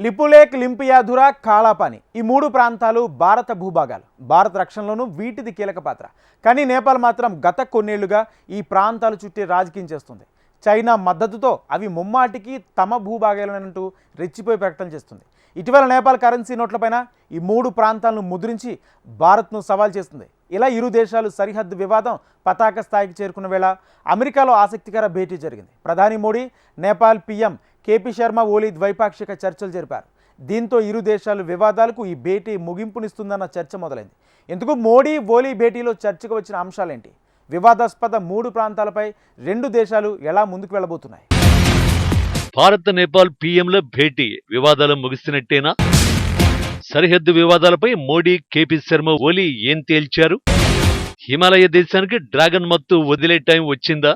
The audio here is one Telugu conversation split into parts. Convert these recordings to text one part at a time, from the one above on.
లిపులేక్ లింపియాధురా కాళాపాని ఈ మూడు ప్రాంతాలు భారత భూభాగాలు. భారత రక్షణలోనూ వీటిది కీలక పాత్ర. కానీ నేపాల్ మాత్రం గత కొన్నేళ్ళుగా ఈ ప్రాంతాలు చుట్టే రాజకీయం చేస్తుంది. చైనా మద్దతుతో అవి ముమ్మాటికి తమ భూభాగాలనంటూ రెచ్చిపోయి ప్రకటన చేస్తుంది. ఇటీవల నేపాల్ కరెన్సీ నోట్లపైన ఈ మూడు ప్రాంతాలను ముద్రించి భారత్ను సవాల్ చేస్తుంది. ఇలా ఇరు దేశాలు సరిహద్దు వివాదం పతాక స్థాయికి చేరుకున్న వేళ అమెరికాలో ఆసక్తికర భేటీ జరిగింది. ప్రధాని Modi Nepal PM K P Sharma Oli ద్వైపాక్షిక చర్చలు జరిపారు. దీంతో ఇరు దేశాలు వివాదాలకు ఈ భేటీ ముగింపునిస్తుందన్న చర్చ మొదలైంది. ఎందుకు మోడీ ఓలీ భేటీలో చర్చకు వచ్చిన అంశాలేంటి? వివాదాస్పద మూడు ప్రాంతాలపై రెండు దేశాలు ఎలా ముందుకు వెళ్ళబోతున్నాయి? భారత్ నేపాల్ పీఎంల భేటీ వివాదాలు ముగిసినట్టేనా? సరిహద్దు వివాదాలపై మోడీ కేపీ శర్మ ఓలీ ఏం తేల్చారు? హిమాలయ దేశానికి డ్రాగన్ మత్తు వదిలే టైం వచ్చిందా?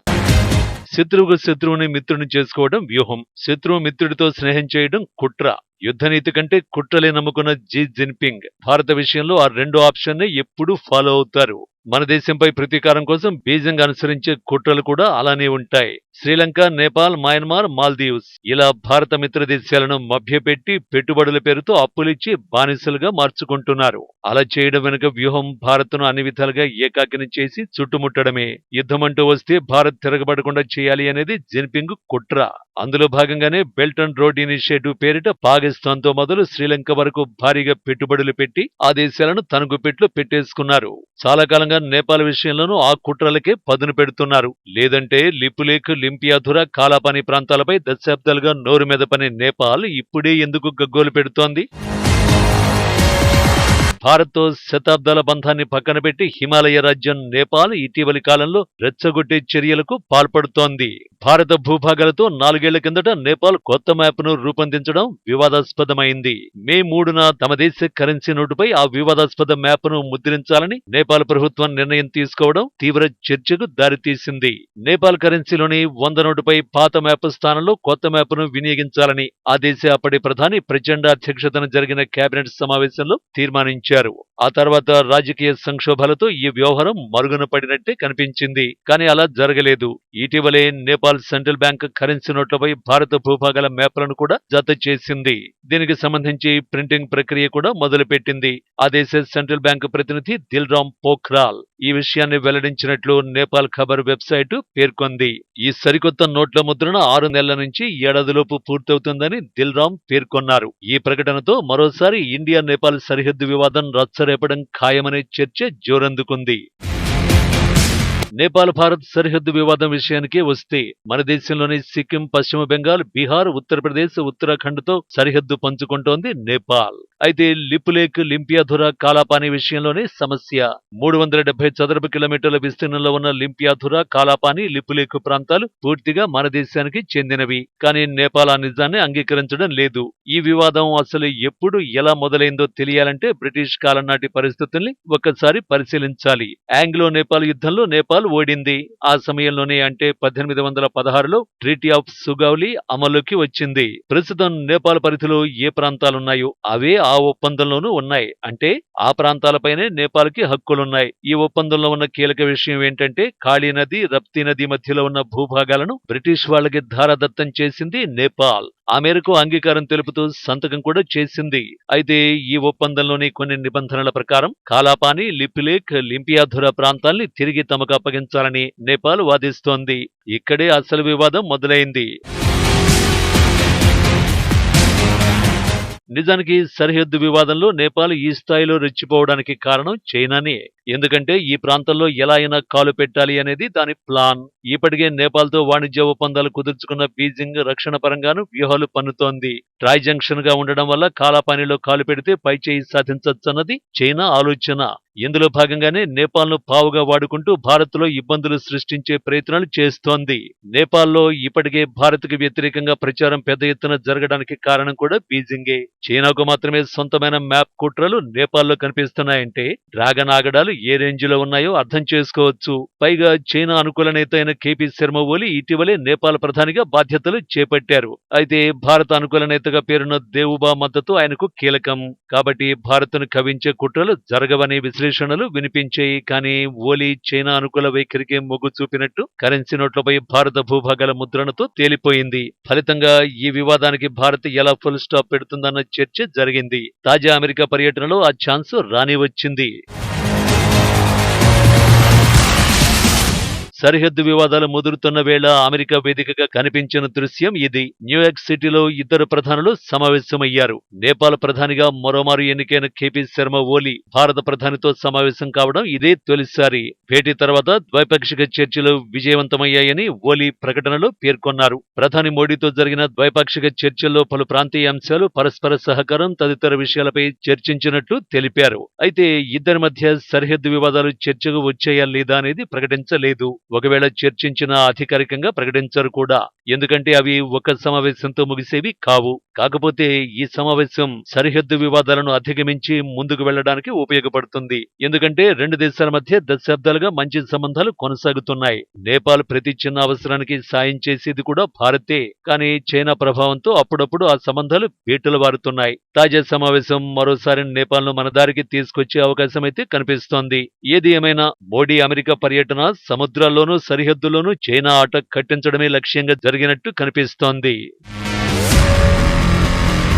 శత్రువుకు శత్రువుని మిత్రుని చేసుకోవడం వ్యూహం. శత్రువు మిత్రుడితో స్నేహం చేయడం కుట్ర. యుద్ధనీతి కంటే కుట్రలే నమ్ముకున్న జీ జిన్పింగ్. భారత విషయంలో ఆ రెండు ఆప్షన్ ఎప్పుడూ ఫాలో అవుతారు. మన దేశంపై ప్రతీకారం కోసం బీజింగ్ అనుసరించే కుట్రలు కూడా అలానే ఉంటాయి. శ్రీలంక నేపాల్ మయన్మార్ మాల్దీవ్స్ ఇలా భారత మిత్ర దేశాలను మభ్యపెట్టి పెట్టుబడుల పేరుతో అప్పులిచ్చి బానిసలుగా మార్చుకుంటున్నారు. అలా చేయడం వెనుక వ్యూహం భారత్ను అన్ని విధాలుగా ఏకాకిని చేసి చుట్టుముట్టడమే. యుద్ధమంటూ వస్తే భారత్ తిరగబడకుండా చేయాలి అనేది జిన్పింగ్ కుట్ర. అందులో భాగంగానే బెల్ట్ అండ్ రోడ్ ఇనిషియేటివ్ పేరిట పాకిస్తాన్తో మొదలు శ్రీలంక వరకు భారీగా పెట్టుబడులు పెట్టి ఆ దేశాలను తన గుప్పెట్లో పెట్టేసుకున్నారు. చాలా కాలంగా నేపాల్ విషయంలోనూ ఆ కుట్రలకే పదును పెడుతున్నారు. లేదంటే లిపులేక్ లింపియాధుర కాలాపాని ప్రాంతాలపై దశాబ్దాలుగా నోరు మీద పని నేపాల్ ఇప్పుడే ఎందుకు గగ్గోలు పెడుతోంది? భారత్తో శతాబ్దాల బంధాన్ని పక్కన పెట్టి హిమాలయ రాజ్యం నేపాల్ ఇటీవలి కాలంలో రెచ్చగొట్టే చర్యలకు పాల్పడుతోంది. భారత భూభాగాలతో నాలుగేళ్ళ కిందట నేపాల్ కొత్త మ్యాప్ను రూపొందించడం వివాదాస్పదమైంది. మే మూడున తమ దేశ కరెన్సీ నోటుపై ఆ వివాదాస్పద మ్యాప్ను ముద్రించాలని నేపాల్ ప్రభుత్వం నిర్ణయం తీసుకోవడం తీవ్ర చర్చకు దారితీసింది. నేపాల్ కరెన్సీలోని వంద నోటుపై పాత మ్యాప్ స్థానంలో కొత్త మ్యాప్ను వినియోగించాలని ఆ దేశ అప్పటి ప్రధాని ప్రచండ అధ్యక్షతన జరిగిన కేబినెట్ సమావేశంలో తీర్మానించారు. చెరువు ఆ తర్వాత రాజకీయ సంక్షోభాలతో ఈ వ్యవహారం మరుగున పడినట్టే కనిపించింది. కానీ అలా జరగలేదు. ఇటీవలే నేపాల్ సెంట్రల్ బ్యాంక్ కరెన్సీ నోట్లపై భారత భూభాగాల మ్యాప్లను కూడా జత చేసింది. దీనికి సంబంధించి ప్రింటింగ్ ప్రక్రియ కూడా మొదలుపెట్టింది. ఆ దేశ సెంట్రల్ బ్యాంక్ ప్రతినిధి దిల్రామ్ పోఖ్రాల్ ఈ విషయాన్ని వెల్లడించినట్లు నేపాల్ ఖబర్ వెబ్సైట్ పేర్కొంది. ఈ సరికొత్త నోట్ల ముద్రణ ఆరు నెలల నుంచి ఏడాదిలోపు పూర్తవుతుందని దిల్రామ్ పేర్కొన్నారు. ఈ ప్రకటనతో మరోసారి ఇండియా నేపాల్ సరిహద్దు వివాదం రేపడం ఖాయమనే చర్చ జోరందుకుంది. నేపాల్ భారత్ సరిహద్దు వివాదం విషయానికే వస్తే మన దేశంలోని సిక్కిం పశ్చిమ బెంగాల్ బీహార్ ఉత్తరప్రదేశ్ ఉత్తరాఖండ్తో సరిహద్దు పంచుకుంటోంది నేపాల్. అయితే లిపులేక్ లింపియాధుర కాలాపాని విషయంలోనే సమస్య. మూడు వందల డెబ్బై చదరపు కిలోమీటర్ల విస్తీర్ణంలో ఉన్న లింపియాధుర కాలాపాని లిపులేక్ ప్రాంతాలు పూర్తిగా మన దేశానికి చెందినవి. కానీ నేపాల్ ఆ నిజాన్ని అంగీకరించడం లేదు. ఈ వివాదం అసలు ఎప్పుడు ఎలా మొదలైందో తెలియాలంటే బ్రిటిష్ కాలం నాటి పరిస్థితుల్ని ఒక్కసారి పరిశీలించాలి. ఆంగ్లో నేపాల్ యుద్ధంలో నేపాల్ ఓడింది. ఆ సమయంలోనే అంటే పద్దెనిమిది వందల పదహారులో ట్రీటీ ఆఫ్ సుగౌలి అమలుకి వచ్చింది. ప్రస్తుతం నేపాల్ పరిధిలో ఏ ప్రాంతాలున్నాయో అవే ఆ ఆ ఒప్పందంలోనూ ఉన్నాయి. అంటే ఆ ప్రాంతాలపైనే నేపాల్కి హక్కులున్నాయి. ఈ ఒప్పందంలో ఉన్న కీలక విషయం ఏంటంటే కాళీ నది రప్తి నది మధ్యలో ఉన్న భూభాగాలను బ్రిటిష్ వాళ్ళకి ధారదత్తం చేసింది నేపాల్. ఆ మేరకు అంగీకారం తెలుపుతూ సంతకం కూడా చేసింది. అయితే ఈ ఒప్పందంలోని కొన్ని నిబంధనల ప్రకారం కాలాపాని లిపిలేక్ లింపియాధుర ప్రాంతాల్ని తిరిగి తమకు అప్పగించాలని నేపాల్ వాదిస్తోంది. ఇక్కడే అసలు వివాదం మొదలైంది. నిజానికి సరిహద్దు వివాదంలో నేపాల్ ఈ స్థాయిలో రెచ్చిపోవడానికి కారణం చైనానే. ఎందుకంటే ఈ ప్రాంతంలో ఎలా అయినా కాలు పెట్టాలి అనేది దాని ప్లాన్. ఇప్పటికే నేపాల్తో వాణిజ్య ఒప్పందాలు కుదుర్చుకున్న బీజింగ్ రక్షణ పరంగాను వ్యూహాలు పన్నుతోంది. ట్రై జంక్షన్గా ఉండడం వల్ల కాలాపానిలో కాలు పెడితే పైచేయి సాధించొచ్చన్నది చైనా ఆలోచన. ఇందులో భాగంగానే నేపాల్ను పావుగా వాడుకుంటూ భారత్లో ఇబ్బందులు సృష్టించే ప్రయత్నాలు చేస్తోంది. నేపాల్లో ఇప్పటికే భారత్కు వ్యతిరేకంగా ప్రచారం పెద్ద ఎత్తున జరగడానికి కారణం కూడా బీజింగే. చైనాకు మాత్రమే సొంతమైన మ్యాప్ కుట్రలు నేపాల్లో కనిపిస్తున్నాయంటే డ్రాగన్ ఆగడాలు ఏ రేంజ్లో ఉన్నాయో అర్థం చేసుకోవచ్చు. పైగా చైనా అనుకూల నేత అయిన కేపీ శర్మ ఓలి ఇటీవలే నేపాల్ ప్రధానిగా బాధ్యతలు చేపట్టారు. అయితే భారత అనుకూల నేతగా పేరున్న దేవుబా మద్దతు ఆయనకు కీలకం. కాబట్టి భారత్ను కవించే కుట్రలు జరగవని విశ్లేషణ విశ్లేషణలు వినిపించాయి కానీ ఓలీ చైనా అనుకూల వైఖరికి మొగ్గు చూపినట్టు కరెన్సీ నోట్లపై భారత భూభాగాల ముద్రణతో తేలిపోయింది. ఫలితంగా ఈ వివాదానికి భారత్ ఎలా ఫుల్ స్టాప్ పెడుతుందన్న చర్చ జరిగింది. తాజా అమెరికా పర్యటనలో ఆ ఛాన్స్ రాని వచ్చింది సరిహద్దు వివాదాలు ముదురుతున్న వేళ అమెరికా వేదికగా కనిపించిన దృశ్యం ఇది. న్యూయార్క్ సిటీలో ఇద్దరు ప్రధానులు సమావేశమయ్యారు. నేపాల్ ప్రధానిగా మరోమారు ఎన్నికైన కేపీ శర్మ ఓలీ భారత ప్రధానితో సమావేశం కావడం ఇదే తొలిసారి. భేటీ తర్వాత ద్వైపాక్షిక చర్చలు విజయవంతమయ్యాయని ఓలీ ప్రకటనలో పేర్కొన్నారు. ప్రధాని మోడీతో జరిగిన ద్వైపాక్షిక చర్చల్లో పలు ప్రాంతీయ అంశాలు పరస్పర సహకారం తదితర విషయాలపై చర్చించినట్లు తెలిపారు. అయితే ఇద్దరి మధ్య సరిహద్దు వివాదాలు చర్చకు వచ్చాయా లేదా అనేది ప్రకటించలేదు. ఒకవేళ చర్చించినా అధికారికంగా ప్రకటించరు కూడా. ఎందుకంటే అవి ఒక సమావేశంతో ముగిసేవి కావు. కాకపోతే ఈ సమావేశం సరిహద్దు వివాదాలను అధిగమించి ముందుకు వెళ్ళడానికి ఉపయోగపడుతుంది. ఎందుకంటే రెండు దేశాల మధ్య దశాబ్దాలుగా మంచి సంబంధాలు కొనసాగుతున్నాయి. నేపాల్ ప్రతి చిన్న అవసరానికి సాయం చేసేది కూడా భారతే. కానీ చైనా ప్రభావంతో అప్పుడప్పుడు ఆ సంబంధాలు బీటలు వారుతున్నాయి తాజా సమావేశం మరోసారి నేపాల్ను మన దారికి తీసుకొచ్చే అవకాశం అయితే కనిపిస్తోంది. ఏది ఏమైనా మోడీ అమెరికా పర్యటన రాష్ట్రాల్లోనూ సరిహద్దుల్లోనూ చైనా ఆట కట్టించడమే లక్ష్యంగా జరిగినట్టు కనిపిస్తోంది.